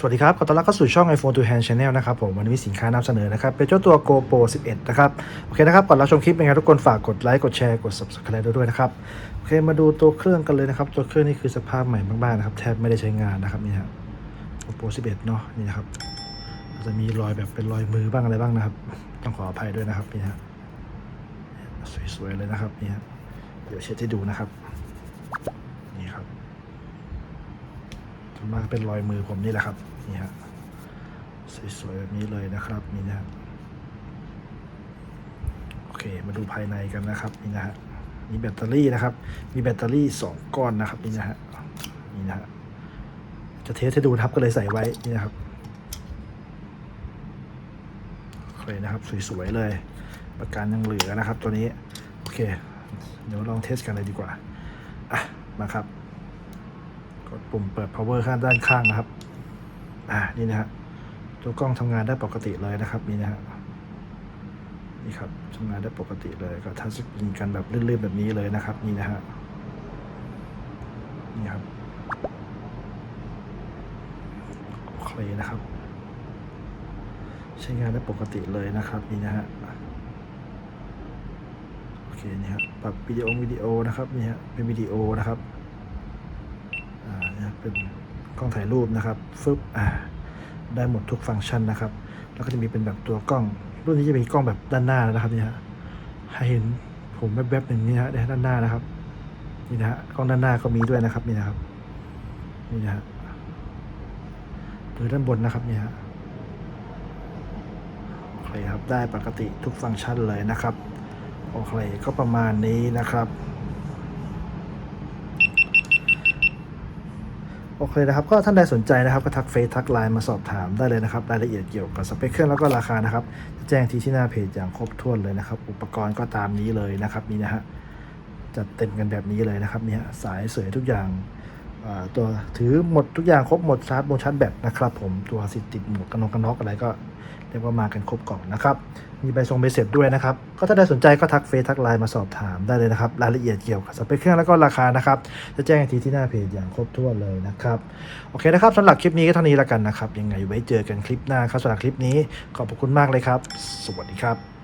สวัสดีครับ ขอต้อนรับเข้าสู่ช่อง iPhone to Hand Channel นะครับผม วันนี้มีสินค้านำเสนอนะครับ เป็นเจ้าตัว GoPro 11 นะครับ โอเคนะครับ ก่อนรับชมคลิปเป็นไงทุกคนฝากกดไลค์ กดแชร์ กด Subscribe ด้วยนะครับ โอเค มาดูตัวเครื่องกันเลยนะครับ ตัวเครื่องนี่คือสภาพใหม่มากๆนะครับ แทบไม่ได้ใช้งานนะครับนี่ฮะ GoPro 11 เนาะนี่นะครับจจะมีรอยแบบเป็นรอยมือบ้างอะไรบ้างนะครับ ต้องขออภัยด้วยนะครับนี่ฮะ สวยๆเลยนะครับนี่ฮะ เดี๋ยวเช็ดให้ดูนะครับ ส่วนมากเป็นรอยมือผมนี่แหละครับ นี่ฮะ สวยๆแบบนี้เลยนะครับ นี่นะฮะโอเค มาดูภายในกันนะครับ นี่นะฮะ มีแบตเตอรี่นะครับ มีแบตเตอรี่สองก้อนนะครับ นี่นะฮะ นี่นะฮะ จะเทสให้ดูนะครับก็เลยใส่ไว้ นี่นะครับโอเคนะครับสวยๆเลย ประกันยังเหลือนะครับตัวนี้ โอเค เดี๋ยวลองเทสกันเลยดีกว่า อะ มาครับ กดปุ่มเปิด power ข้างด้านข้างนะครับ อ่า นี่นะฮะ ตัวกล้องทำงานได้ปกติเลยนะครับ นี่นะฮะ นี่ครับทำงานได้ปกติเลยก็ทัชสกรีนกันแบบลื่นๆแบบนี้เลยนะครับ นี่นะฮะ นี่ครับโอเคนะครับ ใช้งานได้ปกติเลยนะครับ นี่นะฮะโอเคนี่ครับปรับวิดีโอวิดีโอนะครับนี่ฮะเป็นวิดีโอนะครับ เนี่ยเป็นกล้องถ่ายรูปนะครับฟึบอ่าได้หมดทุกฟังก์ชันนะครับ แล้วก็จะมีเป็นแบบตัวกล้อง รุ่นนี้จะมีกล้องแบบด้านหน้านะครับนี่ฮะให้เห็นผมแวบๆหนึ่งนี่ฮะด้านหน้านะครับนี่นะฮะกล้องด้านหน้าก็มีด้วยนะครับนี่นะครับนี่นะฮะหรือด้านบนนะครับนี่ฮะโอเคครับได้ปกติทุกฟังก์ชันเลยนะครับโอเคก็ประมาณนี้นะครับ โอเคนะครับ ก็ท่านใดสนใจนะครับ ก็ทักเฟซทักไลน์มาสอบถามได้เลยนะครับ รายละเอียดเกี่ยวกับสเปคเครื่องแล้วก็ราคานะครับจะแจ้งที่ที่หน้าเพจอย่างครบถ้วนเลยนะครับ อุปกรณ์ก็ตามนี้เลยนะครับนี่นะฮะจัดเต็มกันแบบนี้เลยนะครับเนี่ยสายเสยทุกอย่าง ตัวถือหมดทุกอย่างครบหมดชาร์จโมชาร์จแบตนะครับผมตัวสิทธิ์ติดหมวกกันน็อกกันน็อกอะไรก็เรียกว่ามากันครบกล่องนะครับ มีใบทรงใบเสร็จด้วยนะครับ ก็ถ้าได้สนใจก็ทักเฟซทักไลน์มาสอบถามได้เลยนะครับ รายละเอียดเกี่ยวกับสเปคเครื่องแล้วก็ราคานะครับ จะแจ้งอีกทีที่หน้าเพจอย่างครบถ้วนเลยนะครับ โอเคนะครับสำหรับคลิปนี้ก็เท่านี้แล้วกันนะครับ ยังไงไว้เจอกันคลิปหน้าครับสำหรับคลิปนี้ขอบพระคุณมากเลยครับ สวัสดีครับ